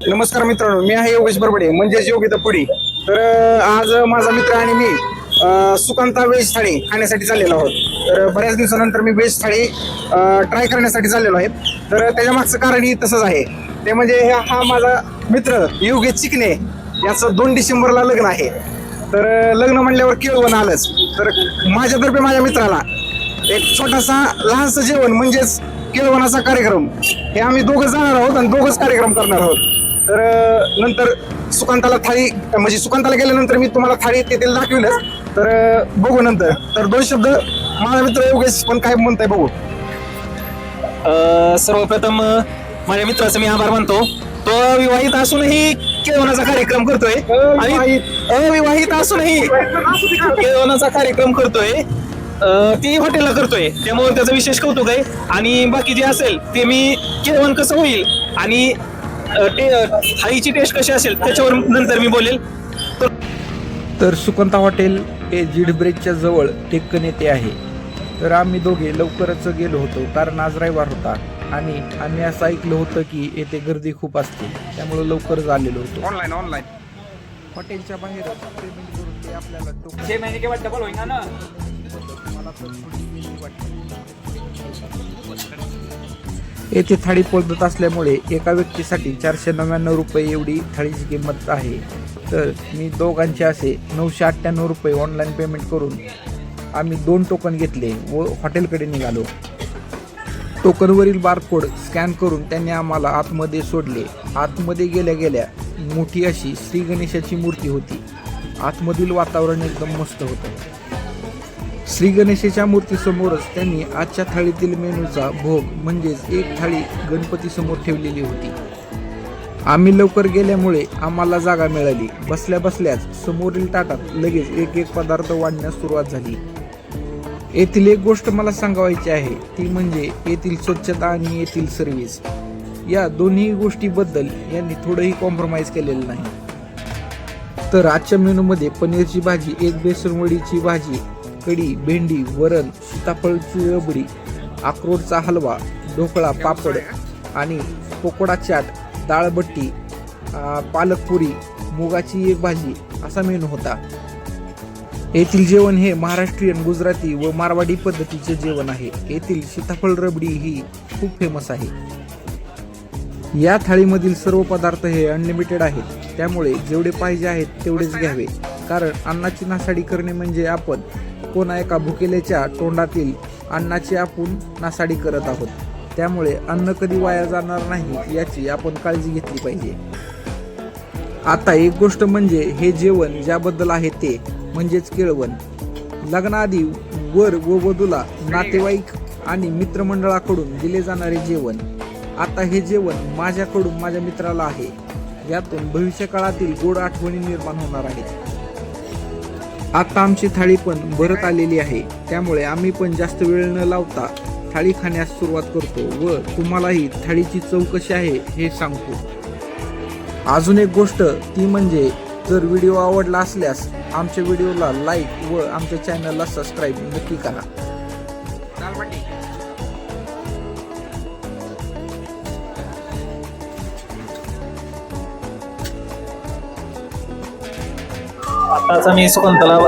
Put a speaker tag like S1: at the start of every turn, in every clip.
S1: नमस्कार मित्रांनो मी आहे योगेश बरबडे म्हणजेच योगिता पुढे. तर आज माझा मित्र आणि मी सुकांता वेज थाळी खाण्यासाठी चाललेलो आहोत. तर बऱ्याच दिवसानंतर मी वेज थाळी ट्राय करण्यासाठी चाललेलो आहे. तर त्याच्या मागचं कारणही तसंच आहे. ते म्हणजे हा- हा माझा मित्र योगेश चिकणे याचं दोन डिसेंबरला लग्न आहे. तर लग्न म्हणल्यावर केळवण आलंच. तर माझ्यातर्फे माझ्या मित्राला एक छोटासा लहानसं जेवण म्हणजेच केळवणाचा कार्यक्रम. हे आम्ही दोघं जाणार आहोत आणि दोघंच कार्यक्रम करणार आहोत. तर नंतर सुकांताला थाळी म्हणजे सुकांताला गेल्यानंतर मी तुम्हाला थाळी तेथील दाखविलंच. तर बघू नंतर. तर दोन शब्द माझा मित्र योगेश पण काय म्हणताय बघू.
S2: अ, सर्वप्रथम माझ्या मित्राचा मी आभार मानतो. तो अविवाहित असूनही केळवणाचा कार्यक्रम करतोय. आणि अविवाहित. असूनही केळवणाचा कार्यक्रम करतोय. तेही हॉटेलला करतोय. त्यामुळे त्याचं विशेष कौतुक आहे. आणि बाकी जे असेल ते मी केळवण कसं होईल आणि ते थाळीची टेस्ट कशी असेल त्याच्यावर नंतर मी बोलेल. तर
S3: तर सुकंता हॉटेल हे जीड ब्रिजच्या जवळ टेक्कन येथे आहे. तर आम्ही दोघे लवकरच गेलो होतो कारण आज रविवार होता. आणि आम्ही असं ऐकलं होतं की येथे गर्दी खूप असते त्यामुळे लवकरच आलेलो होतो.
S1: ऑनलाईन ऑनलाईन
S3: हॉटेलच्या बाहेर पेमेंट करून ते आपल्याला टोकन मला वाटते. येथे थाळी पद्धत असल्यामुळे एका व्यक्तीसाठी चारशे नव्याण्णव रुपये एवढी थाळीची किंमत आहे. तर मी दोघांचे असे नऊशे अठ्ठ्याण्णव रुपये ऑनलाईन पेमेंट करून आम्ही दोन टोकन घेतले व हॉटेलकडे निघालो. टोकनवरील बारकोड स्कॅन करून त्यांनी आम्हाला आतमध्ये सोडले. आतमध्ये गेल्या गेल्या मोठी अशी श्री गणेशाची मूर्ती होती. आतमधील वातावरण एकदम मस्त होतं. श्री गणेशाच्या मूर्तीसमोरच त्यांनी आजच्या थाळीतील मेनूचा भोग म्हणजेच एक थाळी गणपती समोर ठेवलेली होती. आम्ही लवकर गेल्यामुळे आम्हाला जागा मिळाली. बसल्या बसल्याच समोरील ताटात लगेच एक एक पदार्थ वाढण्यास सुरुवात झाली. येथील एक गोष्ट मला सांगावायची आहे ती म्हणजे येथील स्वच्छता आणि येथील सर्व्हिस. या दोन्ही गोष्टीबद्दल यांनी थोडंही कॉम्प्रोमाइज केलेलं नाही. तर आजच्या मेनूमध्ये पनीरची भाजी एक बेसन वडीची भाजी कढी भेंडी वरण सीताफळची रबडी अक्रोडचा हलवा ढोकळा पापड आणि पोकोडा चाट डाळबट्टी पालक पालकपुरी मुगाची एक भाजी असा मेनू होता. येथील जेवण हे महाराष्ट्रीयन गुजराती व मारवाडी पद्धतीचे जेवण आहे. येथील सीताफळ रबडी ही खूप फेमस आहे. या थाळीमधील सर्व पदार्थ हे अनलिमिटेड आहेत. त्यामुळे जेवढे पाहिजे आहेत तेवढेच घ्यावे. कारण अन्नाची नासाडी करणे म्हणजे आपण कोणा एका भुकेलेच्या तोंडातील अन्नाची आपण नासाडी करत आहोत. त्यामुळे अन्न कधी वाया जाणार नाही याची आपण काळजी घेतली पाहिजे. आता एक गोष्ट म्हणजे हे जेवण ज्याबद्दल आहे ते म्हणजेच केळवण. लग्नाआधी वर व वधूला नातेवाईक आणि मित्रमंडळाकडून दिले जाणारे जेवण. आता हे जेवण माझ्याकडून माझ्या मित्राला आहे. यातून भविष्यकाळातील गोड आठवणी निर्माण होणार आहेत. आता आमची थाळी पण भरत आलेली आहे. त्यामुळे आम्ही पण जास्त वेळ न लावता थाळी खाण्यास सुरुवात करतो व तुम्हालाही थाळीची चव कशी आहे हे सांगतो. अजून एक गोष्ट ती म्हणजे जर व्हिडिओ आवडला असल्यास आमच्या व्हिडिओला लाईक व आमच्या चॅनलला सबस्क्राईब नक्की करा.
S2: आताच मी सुकांताला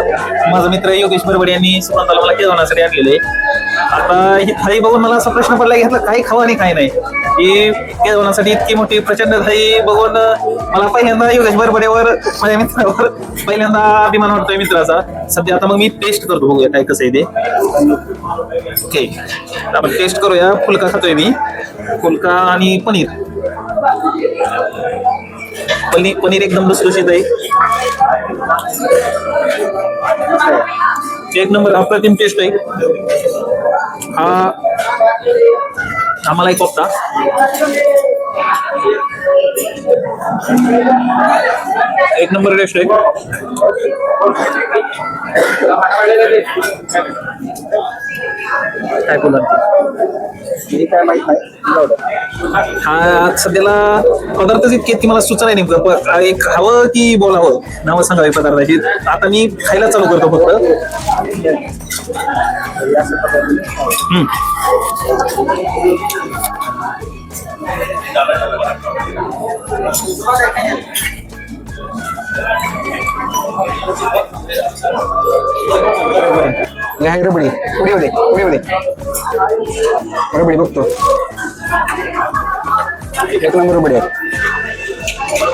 S2: माझा मित्र योगेश बरबडे यांनी सुकांताला मला जेवणासाठी आणलेलं आहे. आता ही थाळी बघून मला असा प्रश्न पडला घेतला काही खावा आणि काही नाही. ही जेवणासाठी इतकी मोठी प्रचंड थाळी बघून मला पहिल्यांदा योगेश बरबडेवर माझ्या मित्रावर पहिल्यांदा अभिमान वाटतोय मित्राचा. सध्या आता मग मी टेस्ट करतो बघूया काय कसं आहे ते. ओके आपण टेस्ट करूया. फुलका खातोय मी. फुलका आणि पनीर. पनीर पनीर एकदम लसलुशीत आहे. एक नंबर अप्रतिम टेस्ट आहे. हा आम्हाला एक कोफ्ता एक नंबर टेस्ट आहे. काय बोला
S1: काय माहीत नाही.
S2: हा सध्याला पदार्थच इतके की मला सुचना नेमकं. प- एक खावं की बोलावं? नावं सांगावी पदार्थाची. आता मी खायला चालू करतो फक्त. हम्म.
S1: हे आहे रबडी पुढे होते पुढे होते रबडी बघतो एक नंबर रबडी आहे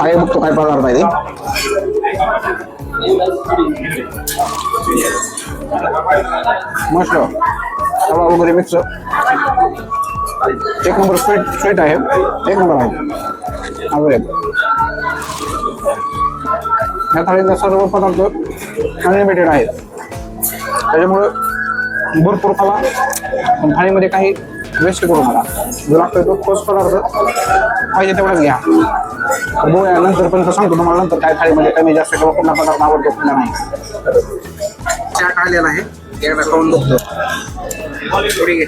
S1: आहे बघतो काय पदार्थ आहे ते मस्त हवा वगैरे मिक्स एक नंबर स्वीट स्वीट आहे एक नंबर आहे अवेलेबल या थाळीतले सर्व पदार्थ अनलिमिटेड आहेत त्याच्यामुळं भरपूर खावा पण थाळीमध्ये काही वेस्ट करू मला जो लागतोय तो तोच पदार्थ पाहिजे तेवढाच घ्या. बघूया नंतर पण सांगतो तुम्हाला नंतर काय थाळीमध्ये कमी जास्त किंवा कुठला पदार्थ आवडतो कुठला नाही. चहा काढलेला आहे. त्याला खाऊन बघतो. पुढे घे.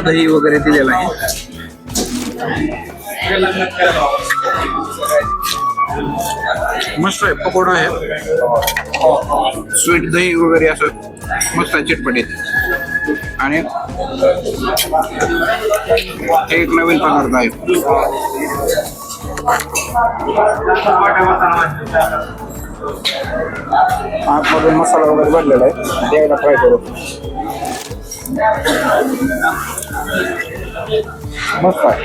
S1: दही वगैरे दिलेला आहे. मस्त आहे पकोडा आहे. स्वीट दही वगैरे असं मस्त आहे चिटपटीत. आणि एक नवीन पदार्थ आहे. आतमधून मसाला वगैरे भरलेला आहे. द्यायला ट्राय करू. मस्त आहे.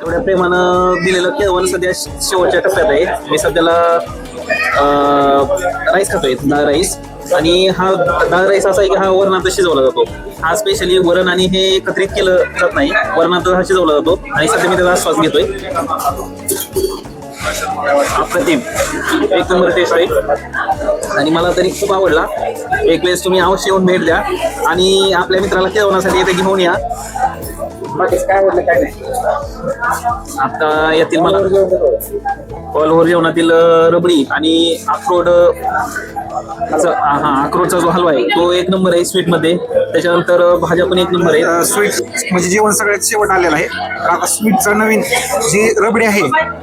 S2: एवढ्या प्रेमानं दिलेलं केवळ सध्या शेवटच्या टप्प्यात आहे. मी सध्याला राईस खातोय राईस आणि हा डाळ राईस असा आहे की हा वरणात शिजवला जातो. हा स्पेशली वरण आणि हे एकत्रित केलं जात नाही. वरणात हा शिजवला जातो. आणि सध्या मी त्याचा आस्वाद घेतोय. अप्रतिम एक नंबर टेस्ट आहे. आणि मला तरी खूप आवडला. एक वेळेस तुम्ही अवश्य येऊन भेट द्या. आणि आपल्या मित्राला केळवण्यासाठी इथे घेऊन या.
S1: बाकीच काय आवडलं काय नाही?
S2: आता यातील मला. कॉलवर जेवणातील अं, रबडी आणि अक्रोड हा हा, अक्रोडचा जो हलवा आहे तो एक नंबर आहे स्वीटमध्ये. त्याच्यानंतर भाज्या पण एक नंबर आहे
S1: स्वीट म्हणजे जेवण सगळ्यात शेवट आलेलं आहे. आता स्वीटचा नवीन जी रबडी आहे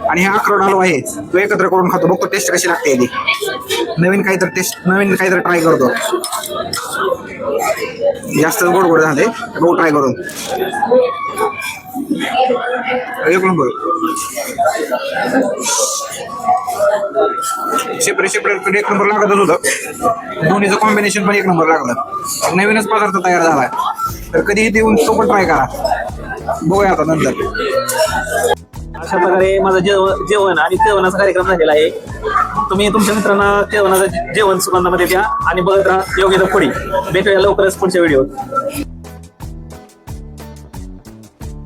S1: आणि हा अक्रोड हलवा आहे तो एकत्र करून खातो. बघतो टेस्ट कशी लागते याची. नवीन काहीतरी टेस्ट नवीन काहीतरी ट्राय करतो. जास्त गोड गोड झाले बघू ट्राय करून. एक नंबर शेपरे सेपरेट एक नंबर लागतच होतं. दोन्हीचं कॉम्बिनेशन पण एक नंबर लागलं. नवीनच पदार्थ तयार झालाय. तर कधीही देऊन येऊन तो पण ट्राय करा. बघूया आता नंतर.
S2: अशा प्रकारे माझं जेव जेवण आणि जेवणाचा कार्यक्रम झालेला आहे. तुम्ही तुमच्या मित्रांना जेवणाचं जेवण सुगंधामध्ये द्या आणि बघत राहा योग्य तर पुढे. भेटूया लवकरच पुढच्या व्हिडिओ